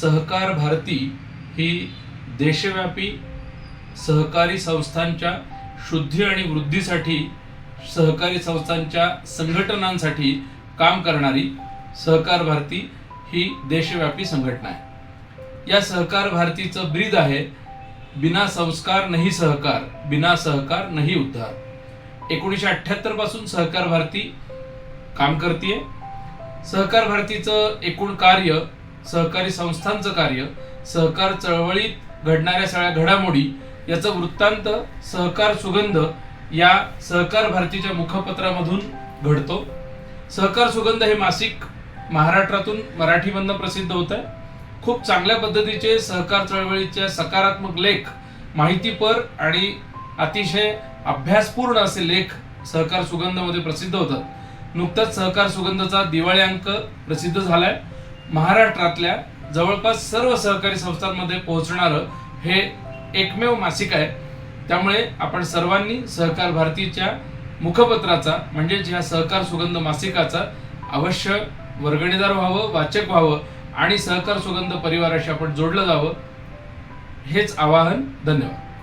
सहकार भारती ही देशव्यापी सहकारी संस्थांच्या शुद्धी आणि वृद्धीसाठी सहकारी संस्थांच्या संघटनांसाठी काम करणारी सहकार भारती ही देशव्यापी संघटना आहे. या सहकार भारतीचं ब्रीद आहे बिना संस्कार नाही सहकार बिना सहकार नाही उद्धार. एकोणीसशे अठ्ठ्याहत्तरपासून सहकार भारती काम करते सहकार भारतीचं एकूण कार्य सहकारी संस्थांचं कार्य सहकार चळवळीत घडणाऱ्या सगळ्या घडामोडी याचं वृत्तांत सहकार सुगंध या सहकार भारतीच्या मुखपत्रामधून घडतो. सहकार सुगंध हे मासिक महाराष्ट्रातून मराठीमधनं प्रसिद्ध होत आहे खूप चांगल्या पद्धतीचे सहकार चळवळीचे सकारात्मक लेख माहितीपर आणि अतिशय अभ्यासपूर्ण असे लेख सहकार सुगंधमध्ये प्रसिद्ध होतात. नुकताच सहकार सुगंधचा दिवाळी अंक प्रसिद्ध झालाय. महाराष्ट्रातल्या जवळपास सर्व सहकारी संस्थांमध्ये पोहोचणारं हे एकमेव मासिक आहे. त्यामुळे आपण सर्वांनी सहकार भारतीच्या मुखपत्राचा म्हणजेच ह्या सहकार सुगंध मासिकाचा अवश्य वर्गणीदार व्हावं वाचक व्हावं आणि सहकार सुगंध परिवाराशी आपण जोडलं जावं हेच आवाहन. धन्यवाद.